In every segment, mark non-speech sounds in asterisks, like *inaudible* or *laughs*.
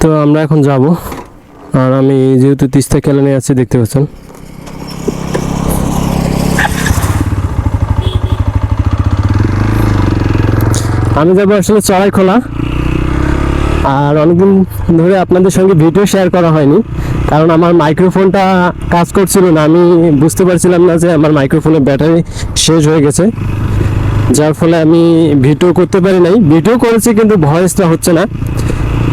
তো আমরা এখন যাব। আর আমি যেহেতু তিস্তা ক্যালেনে আছি, দেখতে পাচ্ছেন। আমি যাব আসলে চড়াই খোলা আর অনেকদিন ধরে আপনাদের সঙ্গে ভিডিও শেয়ার করা হয়নি, কারণ আমার মাইক্রোফোনটা কাজ করছিল না। আমি বুঝতে পারছিলাম না যে আমার মাইক্রোফোনের ব্যাটারি শেষ হয়ে গেছে। যার ফলে আমি ভিডিও করতে পারি নাই। ভিডিও করেছি কিন্তু ভয়েসটা হচ্ছে না।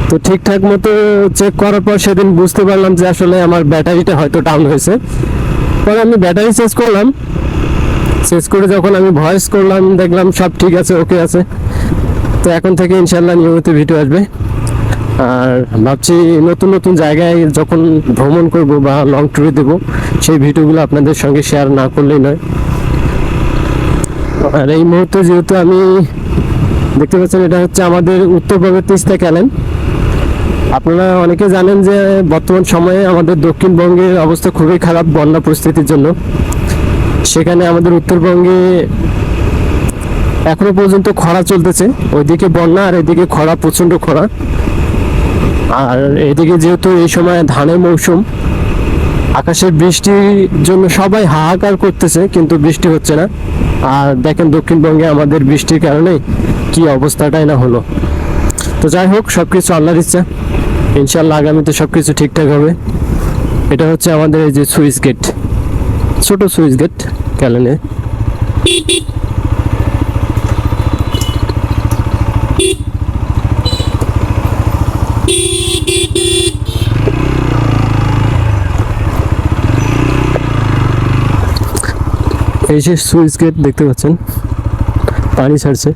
তো ঠিকঠাক মতো চেক করার পর সেদিন বুঝতে পারলাম যে আসলে আমার ব্যাটারিটা হয়তো ডাউন হয়েছে। পরে আমি ব্যাটারি চেঞ্জ করলাম। চেঞ্জ করে যখন আমি ভয়েস করলাম, দেখলাম সব ঠিক আছে ওকে আছে। তো এখন থেকে ইনশাল্লাহ নিয়মিত ভিডিও আসবে। আর ভাবছি নতুন নতুন জায়গায় যখন ভ্রমণ করব বা লং ট্যুরে দেবো, সেই ভিডিওগুলো আপনাদের সঙ্গে শেয়ার না করলেই নয়। *laughs* আর এই মুহূর্তে যেহেতু আমি দেখতে পাচ্ছেন এটা হচ্ছে আমাদের উত্তরবঙ্গের তিস্তা ক্যালেন। আপনারা অনেকে জানেন যে বর্তমান সময়ে আমাদের দক্ষিণবঙ্গের অবস্থা খুবই খারাপ বন্যা পরিস্থিতির জন্য। সেখানে আমাদের উত্তরবঙ্গে এখনও পর্যন্ত খরা চলতেছে। ওইদিকে বন্যা আর এদিকে খরা প্রচণ্ড খরা। আর এদিকে যেহেতু এই সময় ধানের মৌসুম, আকাশের বৃষ্টির জন্য সবাই হাহাকার করতেছে, কিন্তু বৃষ্টি হচ্ছে না। আর দেখেন দক্ষিণবঙ্গে আমাদের বৃষ্টির কারণে কি অবস্থাটাই না হলো। তো যাই হোক সব কিছু আল্লাহর ইচ্ছা। ইনশাল্লাহ আগামীতে সব কিছু ঠিকঠাক হবে। এটা হচ্ছে আমাদের এই যে সুইচ গেট। ছোটো সুইচ গেট ক্যালেনে এই যে সুইচ গেট দেখতে পাচ্ছেন, পানি ছাড়ছে।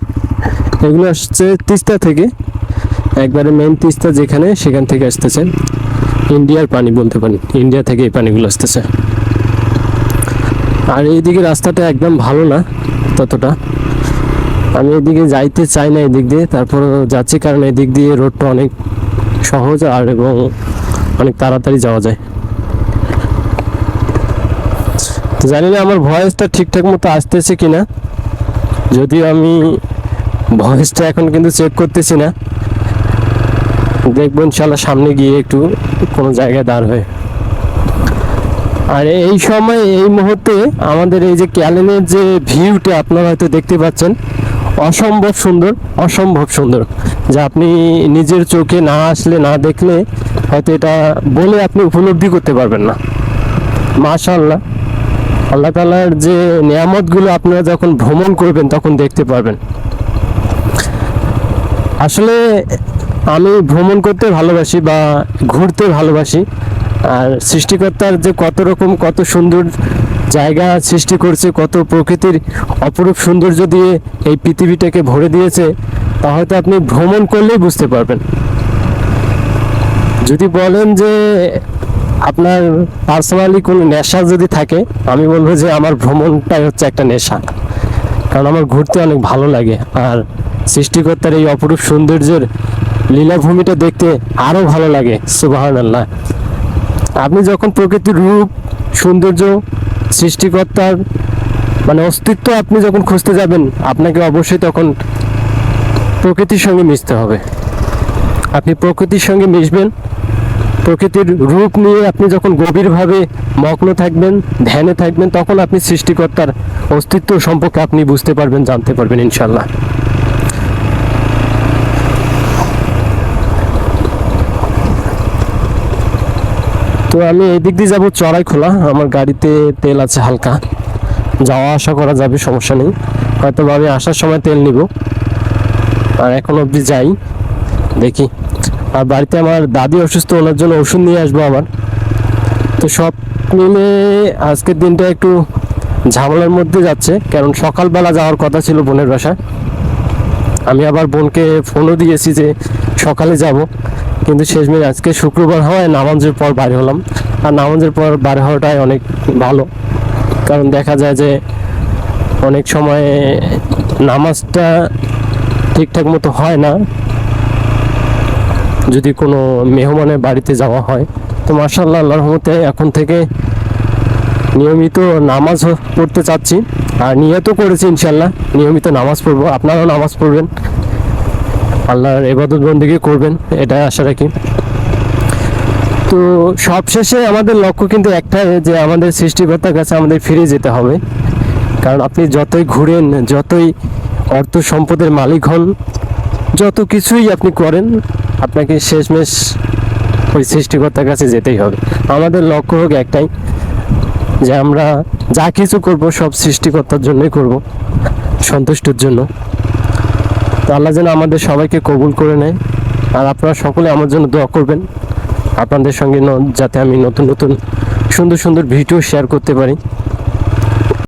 এগুলো আসছে তিস্তা থেকে, একবারে মেন তিস্তা যেখানে সেখান থেকে আসতেছে। ইন্ডিয়ার পানি বলতে পারি ইন্ডিয়া থেকে এই পানিগুলো আসতেছে। আর এইদিকে রাস্তাটা একদম ভালো না, ততটা। আমি এদিকে যাইতে চাই না এদিক দিয়ে তারপর যাচ্ছি কারণ এদিক দিয়ে রোডটা অনেক সহজ আর এবং অনেক তাড়াতাড়ি যাওয়া যায়। তো জানি না আমার ভয়েসটা ঠিকঠাক মতো আসতেছে কি না যদিও আমি ভয়েসটা এখন কিন্তু চেক করতেছি না। দেখব ইনশাল্লাহ সামনে গিয়ে একটু কোনো জায়গায় দাঁড় হয়ে। আর এই সময়, এই মুহূর্তে আমাদের এই যে ক্যালেনের যে ভিউটা আপনারা হয়তো দেখতে পাচ্ছেন, অসম্ভব সুন্দর অসম্ভব সুন্দর। যা আপনি নিজের চোখে না আসলে, না দেখলে হয়তো এটা বলে আপনি উপলব্ধি করতে পারবেন না। মাশাআল্লাহ। আল্লাহ তালার যে নিয়ামতগুলো আপনারা যখন ভ্রমণ করবেন, তখন দেখতে পারবেন। আসলে আমি ভ্রমণ করতে ভালোবাসি বা ঘুরতে ভালোবাসি, আর সৃষ্টিকর্তার যে কত রকম, কত সুন্দর জায়গা সৃষ্টি করছে, কত প্রকৃতির অপরূপ সৌন্দর্য দিয়ে এই পৃথিবীটাকে ভরে দিয়েছে, তা হয়তো আপনি ভ্রমণ করলেই বুঝতে পারবেন। যদি বলেন যে আপনার পার্সোনালি কোনো নেশা যদি থাকে, আমি বলব যে আমার ভ্রমণটাই হচ্ছে একটা নেশা। কারণ আমার ঘুরতে অনেক ভালো লাগে। আর সৃষ্টিকর্তার এই অপরূপ সৌন্দর্যের লীলাভূমিটা দেখতে আরও ভালো লাগে আল্লাহ আপনি যখন প্রকৃতির রূপ, সৌন্দর্য, সৃষ্টিকর্তার মানে অস্তিত্ব আপনি যখন খুঁজতে যাবেন, আপনাকে অবশ্যই তখন প্রকৃতির সঙ্গে মিশতে হবে। আপনি প্রকৃতির সঙ্গে মিশবেন প্রকৃতির রূপ নিয়ে আপনি যখন গভীরভাবে মগ্ন থাকবেন, ধ্যানে থাকবেন, তখন আপনি সৃষ্টিকর্তার অস্তিত্ব সম্পর্কে আপনি বুঝতে পারবেন, জানতে পারবেন ইনশাল্লাহ তো আমি এদিক দিয়ে যাব চড়াই খোলা, আমার গাড়িতে তেল আছে হালকা। যাওয়া আসা করা যাবে, সমস্যা নেই। হয়তো আমি আসার সময় তেল নিব। আর এখন অবধি যাই, দেখি। আর বাড়িতে আমার দাদি অসুস্থ, ওনার জন্য ওষুধ নিয়ে আসব আবার। তো সব মিলে আজকের দিনটা একটু ঝামেলার মধ্যে যাচ্ছে, কারণ সকালবেলা যাওয়ার কথা ছিল বোনের বাসায়। আমি আবার বোনকে ফোনও দিয়েছি যে সকালে যাব, কিন্তু শেষ শেষমেশ আজকে শুক্রবার হওয়ায় নামাজের পর বাইরে হলাম। আর নামাজের পর বাইরে হওয়াটাই অনেক ভালো, কারণ দেখা যায় যে অনেক সময় নামাজটা ঠিকঠাক মতো হয় না। যদি কোনো মেহমানের বাড়িতে যাওয়া হয়, তো মার্শাল্লাহ আল্লাহ রহমতে এখন থেকে নিয়মিত নামাজ পড়তে চাচ্ছি। আর নিয়ত করেছি ইনশাল্লাহ নিয়মিত নামাজ পড়ব। আপনারাও নামাজ পড়বেন। আল্লাহর এবাদত বন্দিকে করবেন, এটাই আশা রাখি। তো সবশেষে আমাদের লক্ষ্য কিন্তু একটাই, যে আমাদের সৃষ্টিকর্তার কাছে আমাদের ফিরে যেতে হবে। কারণ আপনি যতই ঘুরেন, যতই অর্থ সম্পদের মালিক হন, যত কিছুই আপনি করেন আপনাকে শেষমেশ ওই সৃষ্টিকর্তার কাছে যেতেই হবে। আমাদের লক্ষ্য হোক একটাই, যে আমরা যা কিছু করব, সব সৃষ্টিকর্তার জন্যই করব, সন্তুষ্টির জন্য। তো আল্লাহ যেন আমাদের সবাইকে কবুল করে নেয়। আর আপনারা সকলে আমার জন্য দোয়া করবেন। আপনাদের সঙ্গে যাতে আমি নতুন নতুন সুন্দর সুন্দর ভিডিও শেয়ার করতে পারি।